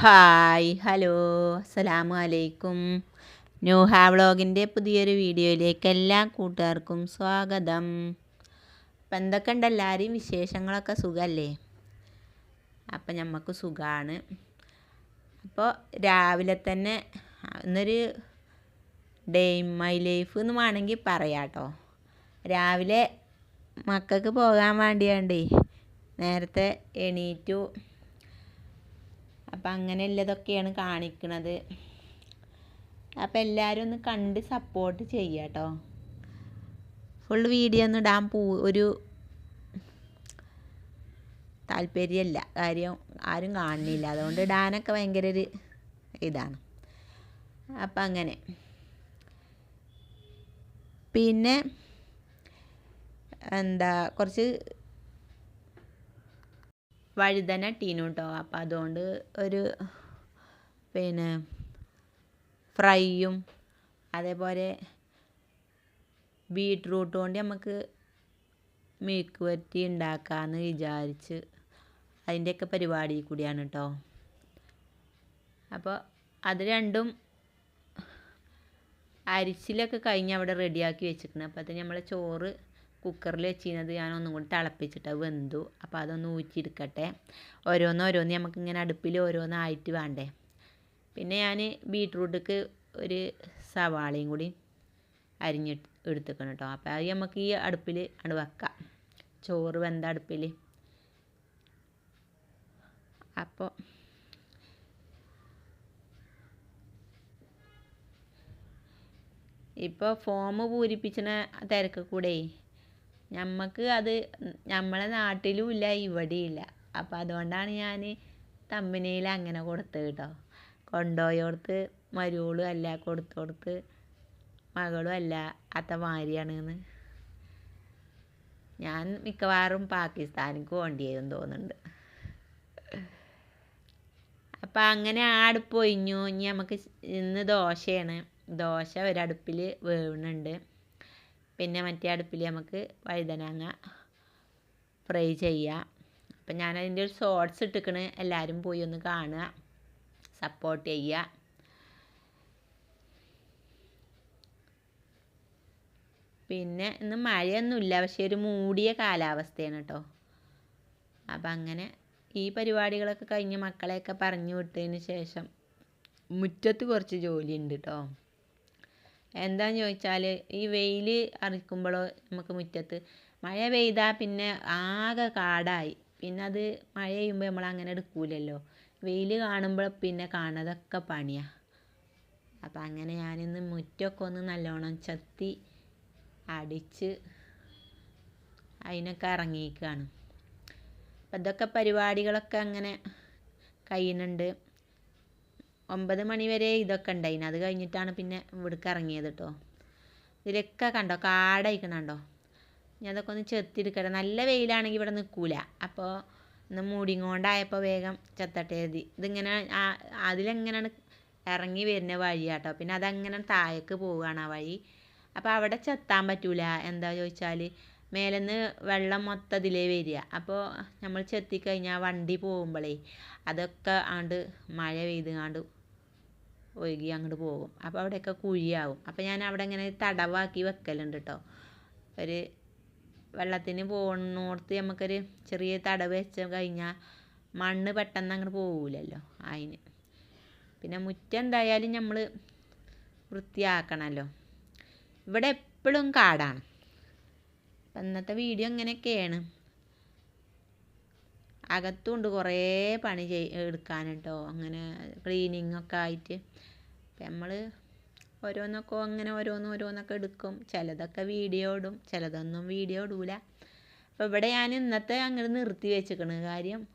Hi hello അസ്സലാമു അലൈക്കും. ന്യൂഹ വ്ളോഗിന്റെ പുതിയൊരു വീഡിയോയിലേക്ക് എല്ലാ കൂട്ടുകാർക്കും സ്വാഗതം. അപ്പം എന്തൊക്കെ ഉണ്ട് എല്ലാവരെയും വിശേഷങ്ങളൊക്കെ സുഖമല്ലേ? അപ്പം നമുക്ക് സുഖമാണ് അപ്പോൾ രാവിലെ തന്നെ ഇന്നൊരു ഡേ മൈ ലൈഫ് എന്ന് വേണമെങ്കിൽ പറയാട്ടോ രാവിലെ മക്കൾക്ക് പോകാൻ വേണ്ടിയാണ്ടേ നേരത്തെ എണീറ്റു അപ്പം അങ്ങനെയുള്ളതൊക്കെയാണ് കാണിക്കുന്നത് അപ്പം എല്ലാവരും ഒന്ന് കണ്ട് സപ്പോർട്ട് ചെയ്യുക കേട്ടോ ഫുൾ വീഡിയോ ഒന്നും ഇടാൻ പോ ഒരു താല്പര്യമല്ല കാര്യം ആരും കാണുന്നില്ല. അതുകൊണ്ട് ഇടാനൊക്കെ ഭയങ്കര ഒരു ഇതാണ്. അപ്പം അങ്ങനെ. പിന്നെ എന്താ കുറച്ച് വഴുതന ടീനു കേട്ടോ അപ്പം അതുകൊണ്ട് ഒരു പിന്നെ ഫ്രൈയും അതേപോലെ ബീട്രൂട്ട് കൊണ്ട് നമുക്ക് മെഴുക്ക് വരട്ടി ഉണ്ടാക്കാമെന്ന് വിചാരിച്ച് അതിന്റെയൊക്കെ പരിപാടി കൂടിയാണ് കേട്ടോ അപ്പോൾ അത് രണ്ടും അരിച്ചിലൊക്കെ കഴിഞ്ഞ് അവിടെ റെഡിയാക്കി വെച്ചിട്ടുണ്ട് അപ്പോൾ അത് നമ്മൾ ചോറ് കുക്കറിൽ വെച്ചിരുന്നത് ഞാൻ ഒന്നും കൂടി തിളപ്പിച്ചിട്ട് വെന്തു. അപ്പോൾ അതൊന്ന് ഊറ്റിയെടുക്കട്ടെ. ഓരോന്ന് ഓരോന്ന് നമുക്ക് ഇങ്ങനെ അടുപ്പിൽ ഓരോന്നായിട്ട് വേണ്ടേ. പിന്നെ ഞാൻ ബീട്രൂട്ടിക്ക് ഒരു സവാളയും കൂടി അരിഞ്ഞ് എടുത്തേക്കണം കേട്ടോ. അപ്പോൾ അത് നമുക്ക് ഈ അടുപ്പിൽ അണ് വെക്കാം. ചോറ് വെന്ത അടുപ്പിൽ. അപ്പോൾ ഇപ്പോൾ ഫോം പൂരിപ്പിച്ചിന തിരക്ക് കൂടെ ഞമ്മക്ക് അത് നമ്മളെ നാട്ടിലും ഇല്ല ഇവിടെയും ഇല്ല. അപ്പം അതുകൊണ്ടാണ് ഞാൻ തമ്പനയിൽ അങ്ങനെ കൊടുത്തത് കേട്ടോ. കൊണ്ടുപോയോടത്ത് മരുവളും അല്ല കൊടുത്തോടത്ത് മകളും അല്ല അത്തമാരിയാണെന്ന്. ഞാൻ മിക്കവാറും പാകിസ്ഥാനിക്ക് വേണ്ടിയെന്ന് തോന്നുന്നുണ്ട്. അപ്പം അങ്ങനെ ഒഴിഞ്ഞു ഇനി നമുക്ക് ഇന്ന് ദോശയാണ്. ദോശ ഒരടുപ്പിൽ വേവുന്നുണ്ട്. പിന്നെ മറ്റേ അടുപ്പിൽ നമുക്ക് വഴുതനങ്ങ ഫ്രൈ ചെയ്യാം. അപ്പം ഞാനതിന്റെ ഒരു ഷോർട്സ് ഇട്ടിക്കണ്. എല്ലാവരും പോയി ഒന്ന് കാണുക. സപ്പോർട്ട് ചെയ്യുക. പിന്നെ ഇന്ന് മഴയൊന്നുമില്ല. പക്ഷേ ഒരു മൂടിയ കാലാവസ്ഥയാണ് കേട്ടോ. അപ്പം അങ്ങനെ ഈ പരിപാടികളൊക്കെ കഴിഞ്ഞ് മക്കളെയൊക്കെ പറഞ്ഞു വിട്ടതിന് ശേഷം മുറ്റത്ത് കുറച്ച് ജോലിയുണ്ട് കേട്ടോ. എന്താന്ന് ചോദിച്ചാൽ ഈ വെയിൽ അറിയിക്കുമ്പോൾ നമുക്ക് മുറ്റത്ത്? മഴ പെയ്താൽ പിന്നെ ആകെ കാടായി. പിന്നെ അത് മഴ പെയ്യുമ്പോൾ നമ്മൾ അങ്ങനെ എടുക്കൂലല്ലോ. വെയിൽ കാണുമ്പോൾ പിന്നെ കാണതൊക്കെ പണിയാണ് അപ്പം അങ്ങനെ ഞാനിന്ന് മുറ്റമൊക്കെ ഒന്ന് നല്ലോണം ചത്തി അടിച്ച് അതിനൊക്കെ ഇറങ്ങിയിരിക്കുകയാണ് അപ്പം ഇതൊക്കെ പരിപാടികളൊക്കെ അങ്ങനെ കഴിയുന്നുണ്ട്. ഒമ്പത് മണി വരെ ഇതൊക്കെ ഉണ്ടായിന്. അത് കഴിഞ്ഞിട്ടാണ് പിന്നെ ഇവിടേക്ക് ഇറങ്ങിയത് കേട്ടോ ഇതിലൊക്കെ കണ്ടോ? കാടായിക്കണുണ്ടോ ഞാൻ അതൊക്കെ ഒന്ന് ചെത്തിയെടുക്കട്ടെ. നല്ല വെയിലാണെങ്കിൽ ഇവിടെ നിൽക്കൂല. അപ്പോൾ ഒന്ന് മൂടിങ്ങോണ്ടായപ്പോൾ വേഗം ചെത്തട്ടെ എഴുതി ഇതിങ്ങനെ അതിലെങ്ങനെയാണ് ഇറങ്ങി വരുന്ന വഴിയാട്ടോ പിന്നെ അതങ്ങനെ താഴേക്ക് പോവുകയാണ് ആ വഴി. അപ്പോൾ അവിടെ ചെത്താൻ പറ്റൂല. എന്താ ചോദിച്ചാൽ മേലെന്ന് വെള്ളം മൊത്തം ഇതിലേ വരിക. അപ്പോൾ നമ്മൾ ചെത്തിക്കഴിഞ്ഞാൽ വണ്ടി പോകുമ്പോഴേ അതൊക്കെ ആണ്ട് മഴ പെയ്തുകാണ്ട് ഒഴുകി അങ്ങോട്ട് പോകും. അപ്പോൾ അവിടെയൊക്കെ കുഴിയാവും അപ്പോൾ ഞാൻ അവിടെ ഇങ്ങനെ തടവാക്കി വെക്കലുണ്ട് കേട്ടോ ഒരു വെള്ളത്തിന് പോണോർത്ത് നമുക്കൊരു ചെറിയ തടവ് വെച്ച് കഴിഞ്ഞാൽ മണ്ണ് പെട്ടെന്ന് അങ്ങോട്ട് പോകില്ലല്ലോ അതിന് പിന്നെ മുറ്റം എന്തായാലും നമ്മൾ വൃത്തിയാക്കണമല്ലോ ഇവിടെ എപ്പോഴും കാടാണ്. ഇന്നത്തെ വീഡിയോ ഇങ്ങനെയൊക്കെയാണ്. അകത്തുണ്ട് കുറേ പണി ചെയ് എടുക്കാൻ അങ്ങനെ ക്ലീനിങ് ഒക്കെ ആയിട്ട്. അപ്പം നമ്മൾ ഓരോന്നൊക്കെ അങ്ങനെ ഓരോന്ന് ഓരോന്നൊക്കെ എടുക്കും. ചിലതൊക്കെ വീഡിയോ ഇടും ചിലതൊന്നും വീഡിയോ ഇടൂല. അപ്പോൾ ഇവിടെ ഞാൻ ഇന്നത്തെ അങ്ങനെ നിർത്തി വെച്ചിക്കണ് കാര്യം.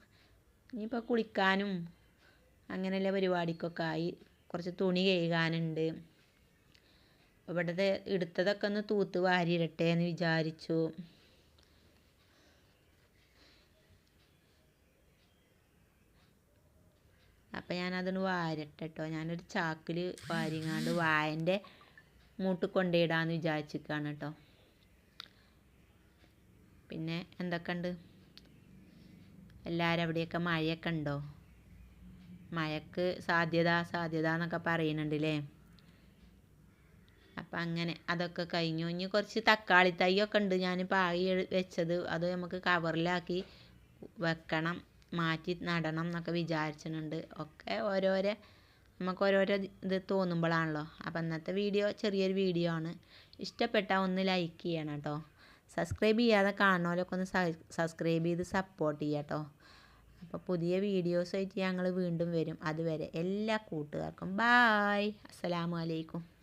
ഇനിയിപ്പോൾ കുളിക്കാനും അങ്ങനെയുള്ള പരിപാടിക്കൊക്കെ ആയി. കുറച്ച് തുണി കഴുകാനുണ്ട്. ഇവിടുത്തെ എടുത്തതൊക്കെ ഒന്ന് തൂത്ത് വാരിയിടട്ടെ എന്ന് വിചാരിച്ചു. അപ്പം ഞാനതൊന്ന് വാരട്ടെ കേട്ടോ ഞാനൊരു ചാക്കിൽ വാരിങ്ങാണ്ട് വായന്റെ മൂട്ട് കൊണ്ടിടാന്ന് വിചാരിച്ചിരിക്കുകയാണ് കേട്ടോ പിന്നെ എന്തൊക്കെ ഉണ്ട് എല്ലാവരും അവിടെയൊക്കെ മഴയൊക്കെ ഉണ്ടോ? മഴക്ക് സാധ്യത സാധ്യത എന്നൊക്കെ പറയുന്നുണ്ടല്ലേ അപ്പം അങ്ങനെ അതൊക്കെ കഴിഞ്ഞു. ഇനി കുറച്ച് തക്കാളി തൈയൊക്കെ ഉണ്ട് ഞാൻ പാകി വെച്ചത്. അത് നമുക്ക് കവറിലാക്കി വെക്കണം. മാറ്റി നടണം എന്നൊക്കെ വിചാരിച്ചിട്ടുണ്ട്. ഒക്കെ ഓരോരോ നമുക്ക് ഓരോരോ ഇത് തോന്നുമ്പോഴാണല്ലോ. അപ്പം ഇന്നത്തെ വീഡിയോ ചെറിയൊരു വീഡിയോ ആണ്. ഇഷ്ടപ്പെട്ടാൽ ഒന്ന് ലൈക്ക് ചെയ്യണം കേട്ടോ. സബ്സ്ക്രൈബ് ചെയ്യാതെ കാണുന്നവരൊക്കെ ഒന്ന് സബ്സ്ക്രൈബ് ചെയ്ത് സപ്പോർട്ട് ചെയ്യാം കേട്ടോ. അപ്പോൾ പുതിയ വീഡിയോസായിട്ട് ഞങ്ങൾ വീണ്ടും വരും. അതുവരെ എല്ലാ കൂട്ടുകാർക്കും ബായ് അസ്സലാമു അലൈക്കും.